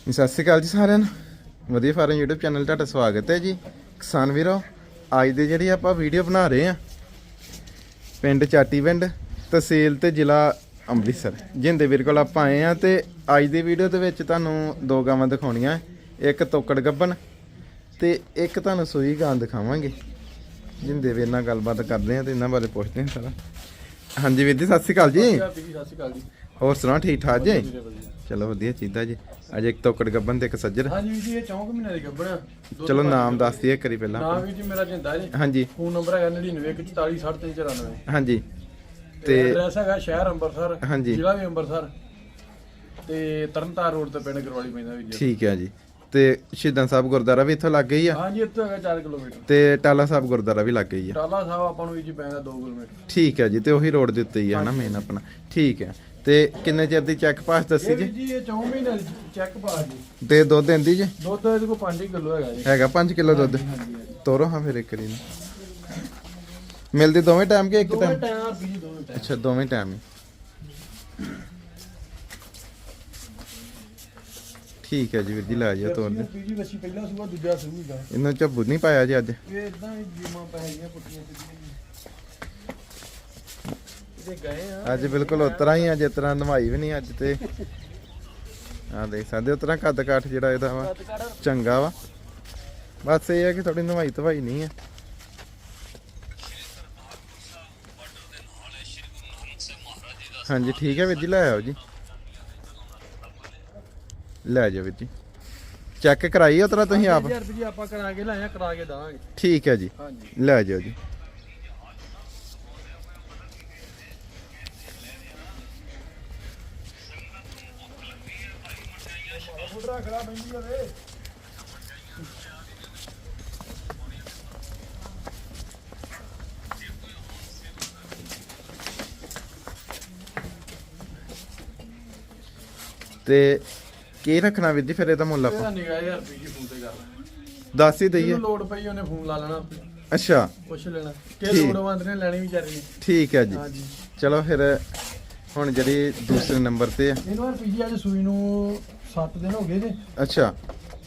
ਸਤਿ ਸ਼੍ਰੀ ਅਕਾਲ ਜੀ ਸਾਰਿਆਂ ਨੂੰ। ਵਧੀਆ ਫਾਰਮ YouTube ਚੈਨਲ ਤੁਹਾਡਾ ਸਵਾਗਤ ਹੈ ਜੀ। ਕਿਸਾਨ ਵੀਰੋ, ਅੱਜ ਦੇ ਜਿਹੜੀ ਆਪਾਂ ਵੀਡੀਓ ਬਣਾ ਰਹੇ ਆ ਪਿੰਡ ਚਾਟੀ ਪਿੰਡ ਤਹਿਸੀਲ ਤੇ ਜ਼ਿਲ੍ਹਾ ਅੰਮ੍ਰਿਤਸਰ, ਜਿੰਦੇ ਵੀਰ ਕੋਲ ਆਪਾਂ ਆਏ ਆ ਤੇ ਅੱਜ ਦੀ ਵੀਡੀਓ ਦੇ ਵਿੱਚ ਤੁਹਾਨੂੰ ਦੋ ਗਾਵਾਂ ਦਿਖਾਉਣੀਆਂ, ਇੱਕ ਤੋਕੜ ਗੱਬਨ ਤੇ ਇੱਕ ਤੁਹਾਨੂੰ ਸੂਈ ਗਾਂ ਦਿਖਾਵਾਂਗੇ। ਜਿੰਦੇ ਵੀਰ ਨਾਲ ਗੱਲਬਾਤ ਕਰਦੇ ਆ ਤੇ ਇਹਨਾਂ ਬਾਰੇ ਪੁੱਛਦੇ ਆ ਸਾਰਾ। ਹਾਂਜੀ ਵੀਰ ਜੀ। ਸਤਿ ਸ਼੍ਰੀ ਅਕਾਲ ਜੀ, ਸਤਿ ਸ਼੍ਰੀ ਅਕਾਲ ਜੀ। ਹੋਰ ਸੁਣਾਓ ਠੀਕ ਠਾਕ ਜੀ। ਚਲੋ ਵਧੀਆ ਚੀਦਾ ਜੀ। ਅੱਜ ਇੱਕ ਤੋਕੜ ਗੱਬਨ ਤੇ ਇੱਕ ਸੱਜਰ। ਹਾਂਜੀ ਵੀਰ ਜੀ ਇਹ 4 ਮਹੀਨੇ ਦੀ ਗੱਭਣ ਆ। ਦੁੱਧ ਚਲੋ ਭਾਅ ਨਾਮ ਜੀ ਦੱਸ ਦਈਏ ਕਰੀ ਪਹਿਲਾਂ। ਨਾਮ ਵੀਰ ਜੀ ਮੇਰਾ ਜਿੰਦਾ ਜੀ। ਹਾਂਜੀ। ਫੋਨ ਨੰਬਰ ਹੈਗਾ 9914437394 ਹਾਂਜੀ। ਤੇ ਐਡਰੈਸ ਹੈਗਾ ਸ਼ਹਿਰ ਅੰਮ੍ਰਿਤਸਰ ਹਾਂਜੀ। ਜ਼ਿਲ੍ਹਾ ਵੀ ਅੰਮ੍ਰਿਤਸਰ ਤੇ ਤਰਨਤਾਰਨ ਰੋਡ ਤੇ ਪਿੰਡ ਗਰਵਾਲੀ ਪੈਂਦਾ ਵੀਰ ਜੀ। ਠੀਕ ਹੈ ਜੀ। ਤੇ ਸ਼ਹੀਦਾਂ ਸਾਹਿਬ ਗੁਰਦੁਆਰਾ ਵੀ ਇੱਥੋਂ ਲੱਗ ਗਈ ਆ? ਹਾਂਜੀ ਇੱਥੇ ਹੈਗਾ 4 ਕਿਲੋਮੀਟਰ। ਤੇ ਟਾਲਾ ਸਾਹਿਬ ਗੁਰਦੁਆਰਾ ਵੀ ਲੱਗ ਗਈ ਆ? ਟਾਲਾ ਸਾਹਿਬ ਆਪਾਂ ਨੂੰ ਜੀ ਪੈਂਦਾ 2 ਕਿਲੋਮੀਟਰ। ਠੀਕ ਹੈ ਜੀ ਤੇ ਉਹੀ ਰੋਡ ਦੇ ਉੱਤੇ ਹੀ ਆ ਨਾ ਮੇਨ ਆਪਣਾ। ਠੀਕ ਹੈ ਤੇ ਕਿੰਨੇ ਚਿਰ ਦੀ ਚੈੱਕ ਪਾਸ ਦੱਸੀ ਇਹ ਵੀਰ ਜੀ ਜੀ ਇਹ 4 ਮਹੀਨੇ ਦੀ ਚੈੱਕ ਪਾ ਜੀ। ਤੇ ਦੁੱਧ ਦਿੰਦੀ ਜੀ? ਦੁੱਧ ਇਹਦੇ ਕੋਲ 5 ਕਿਲੋ ਹੈਗਾ ਜੀ। ਹੈਗਾ 5 ਕਿਲੋ ਦੁੱਧ। ਹਾਂਜੀ ਹਾਂਜੀ ਤੋਰੋ ਹਾਂ ਫਿਰ ਇੱਕ ਰੀ ਨੂੰ ਮਿਲਦੀ ਦੋਵੇਂ ਟਾਈਮ ਕਿ ਇੱਕ ਦੋਵੇਂ ਟਾਈਮ ਟਾਈਮ ਜੀ ਦੋਵੇਂ ਟਾਈਮ ਅੱਛਾ ਦੋਵੇਂ ਟਾਈਮ ਹੀ ਠੀਕ ਹੈ ਜੀ ਵੀਰ ਜੀ ਲੈ ਜਾ ਤੋਰ ਦੇ ਵੀਰ ਜੀ ਵਸੀ ਪਹਿਲਾ ਸੂਆ ਦੂਜਾ ਸੂਗਾ ਇਹਨਾਂ ਝੱਬੂ ਨਹੀਂ ਪਾਇਆ ਜੀ ਅੱਜ? ਇਹ ਇਦਾਂ ਹੀ ਜੀਮਾਂ ਪੈ ਗਈਆਂ ਪੁੱਟੀਆਂ ਸਿੱਧੀਆਂ ਇਹਦੇ ਗਏ ਆ। ਅੱਜ ਬਿਲਕੁਲ ਉਤਰਾ ਹੀ ਆ ਜਿਸ ਤਰ੍ਹਾਂ ਨਵਾਈ ਵੀ ਨਹੀਂ ਅੱਜ ਤੇ। ਆ ਦੇਖ ਸਕਦੇ ਉਤਰਾ ਕੱਦ ਕਾਠ ਜਿਹੜਾ ਇਹਦਾ ਵਾ ਚੰਗਾ ਵਾ। ਬਸ ਇਹ ਹੈ ਕਿ ਥੋੜੀ ਨਵਾਈ ਧਵਾਈ ਨਹੀਂ ਆ। ਹਾਂਜੀ ਠੀਕ ਹੈ ਵੀਰ ਜੀ ਲੈ ਆਓ ਜੀ। ਲੈ ਜਾਓ ਵੀਰ ਜੀ। ਚੈੱਕ ਕਰਾਈ ਉਤਰਾ ਤੁਸੀਂ ਆਪ? 1000 ਰੁਪਏ ਆਪਾਂ ਕਰਾ ਕੇ ਲਾਇਆ ਕਰਾ ਕੇ ਦਾਂਗੇ ਠੀਕ ਹੈ ਜੀ। ਲੈ ਜਾਓ ਜੀ। ਫੁੱਟਰਾ ਖੜਾ ਪੈਂਦੀ ਆ ਵੇ ਤੇ ਕੀ ਰੱਖਣਾ ਵੀਰ ਜੀ ਫਿਰ ਇਹਦਾ ਮੁੱਲ ਆਪਾਂ? ਇਹਦਾ ਨਿਗਾਹ 1000 ਰੁਪਏ ਦੀ ਫੋਨ ਤੇ ਕਰ ਦੱਸ ਹੀ ਦਈਏ। ਜਿਹਨੂੰ ਲੋੜ ਪਈ ਉਹਨੇ ਫੋਨ ਲਾ ਲੈਣਾ ਅੱਛਾ। ਪੁੱਛ ਲੈਣਾ। ਕਿ ਠੀਕ। ਲੋੜਵੰਦ ਨੇ ਲੈਣੀ ਵਿਚਾਰੇ ਨੇ। ਠੀਕ ਹੈ ਜੀ। ਹਾਂਜੀ। ਚਲੋ ਫਿਰ ਹੁਣ ਜਿਹੜੀ ਦੂਸਰੇ ਨੰਬਰ ਤੇ ਆ। ਇਹਨੂੰ ਯਾਰ ਪੀਜੀ ਅੱਜ ਸੂਈ ਨੂੰ 7 ਦਿਨ ਹੋ ਗਏ ਜੇ। ਅੱਛਾ।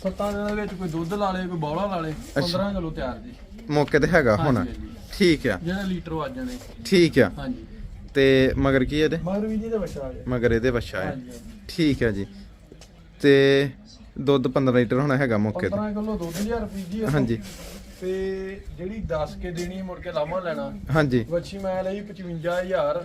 7 ਦਿਨਾਂ ਦੇ ਵਿੱਚ ਕੋਈ ਦੁੱਧ ਲਾ ਲੇ ਕੋਈ ਬੌਲਾ ਲਾ ਲੇ 15 ਕਿਲੋ ਤਿਆਰ ਜੀ। ਮੌਕੇ ਤੇ ਹੈਗਾ ਹੁਣ। ਹਾਂਜੀ, ਹਾਂਜੀ। ਠੀਕ ਆ। ਜਿਹੜਾ ਲੀਟਰ ਵੱਜ ਜਾਣੇ ਠੀਕ ਆ। ਹਾਂਜੀ। ਤੇ ਮਗਰ ਕੀ ਇਹਦੇ? ਮਗਰ ਵੀ ਜੀ ਦਾ ਬੱਚਾ ਆ ਗਿਆ। ਮਗਰ ਇਹਦੇ ਬੱਚਾ ਹੈ ਹਾਂਜੀ ਹਾਂਜੀ। ਠੀਕ ਆ ਜੀ। ਤੇ ਦੁੱਧ 15 ਲੀਟਰ ਹੋਣਾ ਹੈਗਾ ਮੌਕੇ ਤੇ। 15 ਕਿਲੋ 2000 ਰੁਪਏ ਦੀ ਆ। ਹਾਂਜੀ। ਤੇ ਜਿਹੜੀ 10 ਕੇ ਦੇਣੀ ਮੁੜ ਕੇ ਲਾਮਾ ਲੈਣਾ। ਹਾਂਜੀ। ਵੱਛੀ ਮੈਂ ਲਈ 55000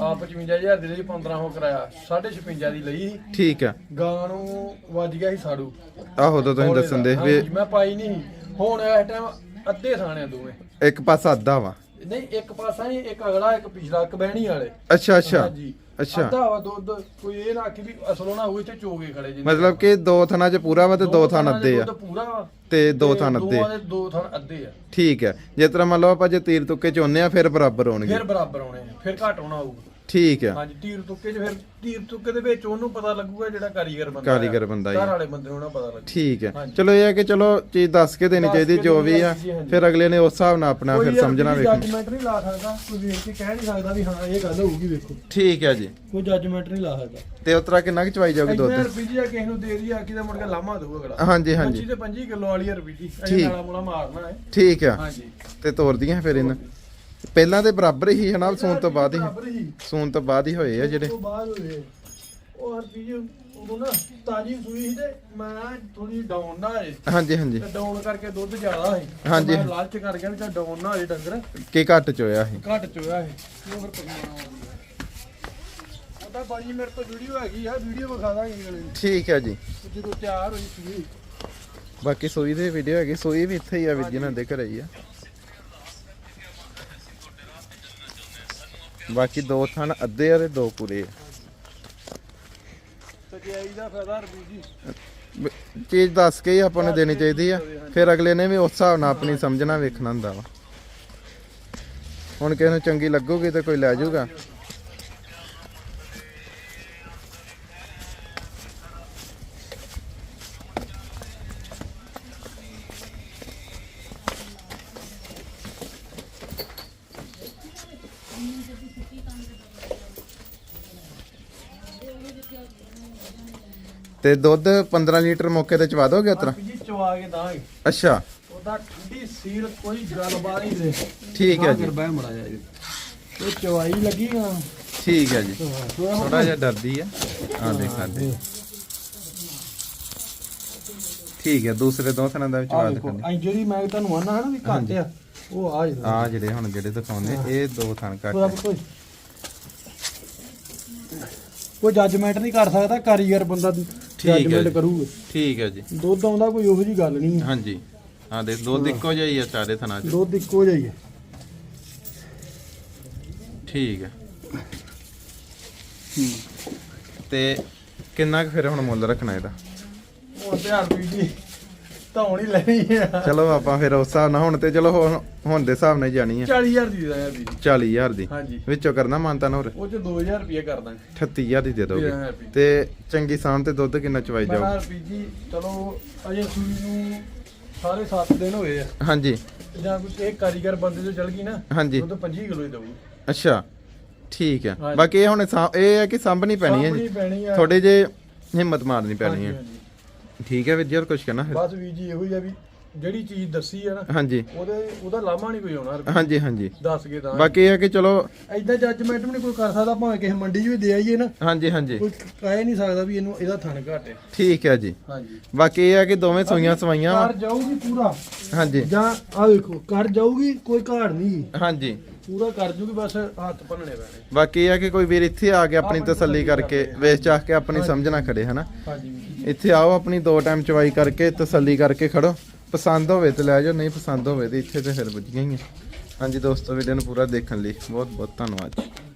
ਆ 55000 ਦੀ ਲਈ 15 ਹੋ ਕਰਾਇਆ 56 ਦੀ ਲਈ। ਠੀਕ ਆ। ਗਾਂ ਨੂੰ ਵੱਜ ਗਿਆ ਸੀ ਸਾੜੂ। ਆਹੋ ਤਾਂ ਤੁਸੀਂ ਦੱਸਣ ਦੇ ਵੀ ਹਾਂਜੀ, ਮੈਂ ਪਾਈ ਨਹੀਂ। ਹੁਣ ਇਸ ਟਾਈਮ ਅੱਧੇ ਥਾਣੇ ਦੋਵੇਂ। ਇੱਕ ਪਾਸਾ ਅੱਧਾ ਵਾ। ਨਹੀਂ ਇੱਕ ਪਾਸਾ ਨਹੀਂ ਇੱਕ ਅਗਲਾ ਇੱਕ ਪਿਛਲਾ ਇੱਕ ਬਹਿਣੀ ਵਾਲੇ। ਅੱਛਾ ਅੱਛਾ। ਹਾਂਜੀ। ਅੱਛਾ। ਅੱਧਾ ਵਾ ਦੁੱਧ ਕੋਈ ਇਹ ਨਾ ਆਖੀ ਵੀ ਅਸਲੋਂ ਨਾ ਹੋਈ ਤੇ ਚੋਗੇ ਖੜੇ ਜੀ ਮਤਲਬ ਕਿ ਦੋ ਥਾਣਾ ਚ ਪੂਰਾ ਵਾ ਤੇ ਦੋ ਥਾਣ ਅੱਧੇ ਆ। ਦੁੱਧ ਪੂਰਾ ਵਾ ਤੇ ਦੋ ਥਾਣ ਅੱਧੇ। ਦੋਵਾਂ ਦੇ ਦੋ ਥਾਣ ਅੱਧੇ ਆ। ਠੀਕ ਹੈ। ਜੇ ਤਰ੍ਹਾਂ ਮੰਨ ਲਓ ਆਪਾਂ ਜੇ ਤੀਰ ਤੁੱਕੇ ਚੋਨੇ ਆ ਫਿਰ ਬਰਾਬਰ ਹੋਣਗੇ। ਫਿਰ ਬਰਾਬਰ ਆਉਣੇ ਆ, ਫਿਰ ਘੱਟ ਹੋਣਾ ਹੋਊਗਾ। ਠੀਕ ਆ। ਹਾਂਜੀ ਤੀਰ ਤੁੱਕੇ 'ਚ ਫਿਰ ਤੀਰ ਤੁੱਕੇ ਦੇ ਵਿੱਚ ਉਹਨੂੰ ਪਤਾ ਲੱਗੂਗਾ ਜਿਹੜਾ ਕਾਰੀਗਰ ਬੰਦਾ ਕਾਰੀਗਰ। ਬੰਦਾ ਹੀ ਘਰ। ਵਾਲੇ ਬੰਦੇ ਨੂੰ ਨਾ ਪਤਾ ਲੱਗੂ। ਠੀਕ ਹੈ ਹਾਂਜੀ। ਚਲੋ ਇਹ ਹੈ ਕਿ ਚਲੋ ਚੀਜ਼ ਦੱਸ ਕੇ ਦੇਣੀ ਦੱਸ ਚਾਹੀਦੀ ਕੇ ਜੋ ਦੇਣੀ ਵੀ ਆ ਚਾਹੀਦੀ। ਫਿਰ ਅਗਲੇ ਨੇ ਉਸ ਹਿਸਾਬ ਨਾਲ ਆਪਣਾ ਫਿਰ ਸਮਝਣਾ ਕੋਈ ਵੇਖਣਾ। ਜੱਜਮੈਂਟ ਨਹੀਂ ਲਾ ਸਕਦਾ। ਕੋਈ ਵੇਖ ਕੇ ਕਹਿ ਨਹੀਂ ਸਕਦਾ ਵੀ ਹਾਂ ਇਹ ਗੱਲ ਹੋਊਗੀ ਵੇਖੋ। ਠੀਕ ਹੈ ਜੀ। ਕੋਈ ਜੱਜਮੈਂਟ ਨਹੀਂ ਲਾ ਸਕਦਾ। ਤੇ ਉਤਰਾ ਕਿੰਨਾ ਕਿ ਚਵਾਈ ਜਾਊਗੀ ਇੰਨਾ ਦੁੱਧ ਰੁਪਏ ਜੀ ਕਿਸੇ ਨੂੰ ਦੇ ਦੀ ਆ ਕਿ ਦਾ ਮੁੜ ਕੇ ਲਾਮਾ ਦਊਗਾ ਅਗਲਾ। ਹਾਂਜੀ ਹਾਂਜੀ। ਤੇ 25 ਕਿਲੋ ਵਾਲੀ ਰੁਪਏ ਜੀ ਠੀਕ। ਨਾਲਾ ਮੂਲਾ ਮਾਰਨਾ ਹੈ। ਠੀਕ ਆ। ਹਾਂਜੀ। ਤੇ ਤੋਰਦੀਆਂ ਫਿਰ ਇਹਨਾਂ। ਪਹਿਲਾਂ ਤੇ ਬਰਾਬਰ ਹੀ ਨਾਲ ਸੂਣ ਤੋਂ ਬਾਅਦ ਹੀ। ਬਰਾਬਰ ਹੀ। ਸੂਣ ਤੋਂ ਬਾਅਦ ਹੀ ਹੋਏ ਆ ਜਿਹੜੇ। ਤੋਂ ਬਾਅਦ ਹੋਏ। ਉਹ ਰੁਪਏ ਜੀ ਉਦੋਂ ਨਾ ਤਾਜੀ ਸੂਈ ਸੀ ਤੇ ਮੈਂ ਥੋੜੀ ਡਾਊਨ ਨਾ ਆਏ। ਹਾਂਜੀ ਹਾਂਜੀ। ਤੇ ਡਾਊਨ ਕਰਕੇ ਦੁੱਧ ਜ਼ਿਆਦਾ ਸੀ। ਹਾਂਜੀ। ਮੈਂ ਲਾਲਚ ਕਰ ਗਿਆ ਵੀ ਤਾਂ ਡਾਊਨ ਨਾ ਹੋਏ ਡੰਗਰ। ਕੀ ਘੱਟ ਚੋਇਆ ਸੀ। ਘੱਟ ਚੋਇਆ ਸੀ। ਉਹ ਫਿਰ ਪਰਮਾਣਾ ਉਹਦਾ ਬਾਜੀ ਮੇਰੇ ਤੋਂ ਵੀਡੀਓ ਹੈਗੀ ਆ ਵੀਡੀਓ ਵਿਖਾ ਦਾਂਗੇ ਅਗਲੇ ਨੂੰ। ਠੀਕ ਹੈ ਜੀ। ਤੇ ਜਦੋਂ ਤਿਆਰ ਹੋਈ ਸੂਈ। ਬਾਕੀ ਸੋਈ ਦੇ ਵੀਡੀਓ ਹੈਗੀ ਸੋਈ ਵੀ ਇੱਥੇ ਹੀ ਆ ਵੀਰ ਜੀ ਦੇ ਘਰੇ ਹੀ ਆ। ਬਾਕੀ ਦੋ ਥਣ ਅੱਧੇ ਆ ਤੇ ਦੋ ਪੂਰੇ ਆ। ਸਜਾਈ ਦਾ ਫਾਇਦਾ ਰਬੀ ਜੀ। ਬ- ਚੀਜ਼ ਦੱਸ ਕੇ ਹੀ ਆਪਾਂ ਨੂੰ ਦੇਣੀ ਚਾਹੀਦੀ ਆ। ਫਿਰ ਅਗਲੇ ਨੇ ਵੀ ਉਸ ਹਿਸਾਬ ਨਾਲ ਆਪਣੀ ਸਮਝਣਾ ਵੇਖਣਾ ਹੁੰਦਾ ਵਾ। ਹੁਣ ਕਿਸੇ ਨੂੰ ਚੰਗੀ ਲੱਗੂਗੀ ਤੇ ਕੋਈ ਲੈ ਜਾਊਗਾ। ਤੇ ਦੁੱਧ 15 ਲੀਟਰ ਮੌਕੇ ਤੇ ਚਵਾ ਦੋਗੇ ਉਤਰਾ ਜੀ ਚਵਾ ਕੇ ਦਾਂਗੇ। ਅੱਛਾ। ਉਹਦਾ ਠੰਡੀ ਸੀਲ ਕੋਈ ਗੱਲਬਾਤ ਨਹੀਂ ਦੇ ਠੀਕ ਹੈ ਜੀ। ਬਹਿ ਮੜਾ ਜਾ ਇਹ ਚਵਾਈ ਲੱਗੀ ਆ। ਠੀਕ ਹੈ ਜੀ। ਥੋੜਾ ਜਿਹਾ ਡਰਦੀ ਆ। ਆ। ਦੇਖ ਸਕਦੇ ਠੀਕ ਹੈ ਦੂਸਰੇ ਦੋ ਥਣਾਂ ਦਾ ਵੀ ਆ ਚਵਾ ਦੇਖੋ ਦਿਖਾਂਦੇ ਐ ਜਿਹੜੀ ਮੈਂ ਤੁਹਾਨੂੰ ਆਨਾ ਹੈ ਨਾ ਵੀ ਘੱਟ ਆ ਉਹ ਆ ਜਿਹੜਾ। ਆ ਜਿਹੜੇ ਹੁਣ ਜਿਹੜੇ ਦਿਖਾਉਂਦੇ ਇਹ ਦੋ ਥਣ ਘੱਟ ਕੋਈ ਜੱਜਮੈਂਟ ਨਹੀਂ ਕਰ ਸਕਦਾ ਕਾਰੀਗਰ ਬੰਦਾ ਹੈ ਜੱਜਮੈਂਟ। ਕਰੂਗਾ। ਠੀਕ ਹੈ ਜੀ। ਦੁੱਧ ਆਉਂਦਾ ਕੋਈ ਉਹੋ ਜੀ ਗੱਲ ਨਹੀਂ ਹੈ। ਹਾਂਜੀ। ਆ ਦੇਖ ਦੁੱਧ ਇੱਕੋ ਜਿਹਾ ਹੀ ਆ ਚਾਰੇ ਥਣਾਂ 'ਚ। ਦੁੱਧ ਇੱਕੋ ਜਿਹਾ ਹੀ ਹੈ। ਠੀਕ ਹੈ। ਤੇ ਕਿੰਨਾ ਕੁ ਫਿਰ ਹੁਣ ਮੁੱਲ ਰੱਖਣਾ ਇਹਦਾ? ਹੁਣ ਤੇ ਹਰਪੀ ਜੀ। ਧੌਣ ਹੀ ਲੈਣੀ ਆ। ਚਲੋ ਆਪਾਂ ਫਿਰ ਉਸ ਹਿਸਾਬ ਨਾਲ ਹੁਣ ਤੇ ਚਲੋ ਹੁਣ ਹੁਣ ਦੇ ਹਿਸਾਬ ਨਾਲ ਹੀ ਜਾਣੀ ਆ। 40000 ਦੀ ਦਾ ਯਾਰ ਵੀ। 40000 ਦੀ। ਹਾਂਜੀ। ਵਿੱਚੋਂ ਕਰਨਾ ਮਾਨਤਾ ਹੋਰ? ਉਹ ਚ 2000 ਰੁਪਏ ਕਰ ਦਾਂਗੇ। 38000 ਦੀ ਦੇ ਦੋਗੇ। 30000 ਰੁਪਏ ਤੇ ਚੰਗੀ ਸਾਂਭ ਤੇ ਦੁੱਧ ਕਿੰਨਾ ਚਵਾਈ ਮੈਂ ਜਾਓ ਹਰਪੀ ਜੀ ਚਲੋ ਅਜੇ ਸੂਈ ਨੂੰ ਸਾਰੇ 7 ਦਿਨ ਹੋਏ ਆ। ਹਾਂਜੀ। ਜਾਂ ਕੋਈ ਇੱਕ ਕਾਰੀਗਰ ਬੰਦੇ ਜੋ ਚਲ ਗਈ ਨਾ ਹਾਂਜੀ। ਉਹ ਤਾਂ 25 ਕਿਲੋ ਹੀ ਦਊਗੀ ਅੱਛਾ ਠੀਕ ਹੈ ਹਾਂਜੀ। ਬਾਕੀ ਇਹ ਹੁਣ ਇਹ ਹੈ ਕਿ ਸਾਂਭਣੀ ਪੈਣੀ ਹੈ ਸਾਂਭਣੀ ਜੀ ਪੈਣੀ ਆ। ਥੋੜੇ ਜੇ ਹਿੰਮਤ ਮਾਰਨੀ ਪੈਣੀ ਹਾਂਜੀ, ਹੈ ਹਾਂਜੀ। ਠੀਕ ਹੈ ਵੀਰ ਜੀ ਹੋਰ ਕੁਝ ਕਹਿਣਾ ਫਿਰ? ਬਸ ਵੀ ਜੀ ਇਹੋ ਹੀ ਆ ਵੀ ਜਿਹੜੀ ਚੀਜ਼ ਦੱਸੀ ਆ ਨਾ ਹਾਂਜੀ। ਉਹਦੇ ਉਹਦਾ ਲਾਮਾ ਨਹੀਂ ਕੋਈ ਆਉਣਾ। ਹਾਂਜੀ ਹਾਂਜੀ। ਦੱਸ ਕੇ ਤਾਂ। ਬਾਕੀ ਇਹ ਹੈ ਕਿ ਚਲੋ ਐਦਾਂ ਜੱਜਮੈਂਟ ਵੀ ਨਹੀਂ ਕੋਈ ਕਰ ਸਕਦਾ ਭਾਵੇਂ ਕਿਸੇ ਮੰਡੀ 'ਚ ਵੀ ਦੇ ਆਈਏ ਨਾ। ਹਾਂਜੀ ਹਾਂਜੀ। ਕੋਈ ਕਹਿ ਨਹੀਂ ਸਕਦਾ ਵੀ ਇਹਨੂੰ ਇਹਦਾ ਥਣ ਘੱਟ ਹੈ। ਠੀਕ ਹੈ ਜੀ। ਹਾਂਜੀ। ਬਾਕੀ ਇਹ ਹੈ ਕਿ ਦੋਵੇਂ ਸੂਈਆਂ ਸਵਾਈਆਂ। ਕਰ ਜਾਊਗੀ ਪੂਰਾ। ਹਾਂਜੀ। ਜਾਂ ਆ ਵੇਖੋ ਕਰ ਜਾਊਗੀ ਕੋਈ ਘਾੜ ਨਹੀਂ। ਹਾਂਜੀ। ਪੂਰਾ ਕਰ ਜੂਗੀ ਬਸ ਹੱਥ ਭੰਨਣੇ ਪੈਣੇ। ਬਾਕੀ ਇਹ ਹੈ ਕਿ ਕੋਈ ਵੀਰ ਇੱਥੇ ਆ ਕੇ ਆਪਣੀ ਤਸੱਲੀ ਕਰਕੇ ਵੇਚ ਚਾਹ ਕੇ ਆਪਣੀ ਸਮਝ ਨਾ ਖੜੇ ਹਨਾ? ਹਾਂਜੀ। ਇੱਥੇ ਆਓ ਆਪਣੀ ਦੋ ਟਾਈਮ ਚਵਾਈ ਕਰਕੇ ਤਸੱਲੀ ਕਰਕੇ ਖੜੋ। ਪਸੰਦ ਹੋਵੇ ਤੇ ਲੈ ਜਾਓ ਨਹੀਂ ਪਸੰਦ ਹੋਵੇ ਤੇ ਇੱਥੇ ਤੇ ਫਿਰ ਬੁੱਝ ਗਈਆਂ ਹਾਂਜੀ ਦੋਸਤੋ ਵੀਡੀਓ ਨੂੰ ਪੂਰਾ ਦੇਖਣ ਲਈ ਬਹੁਤ ਬਹੁਤ ਧੰਨਵਾਦ। ਜੀ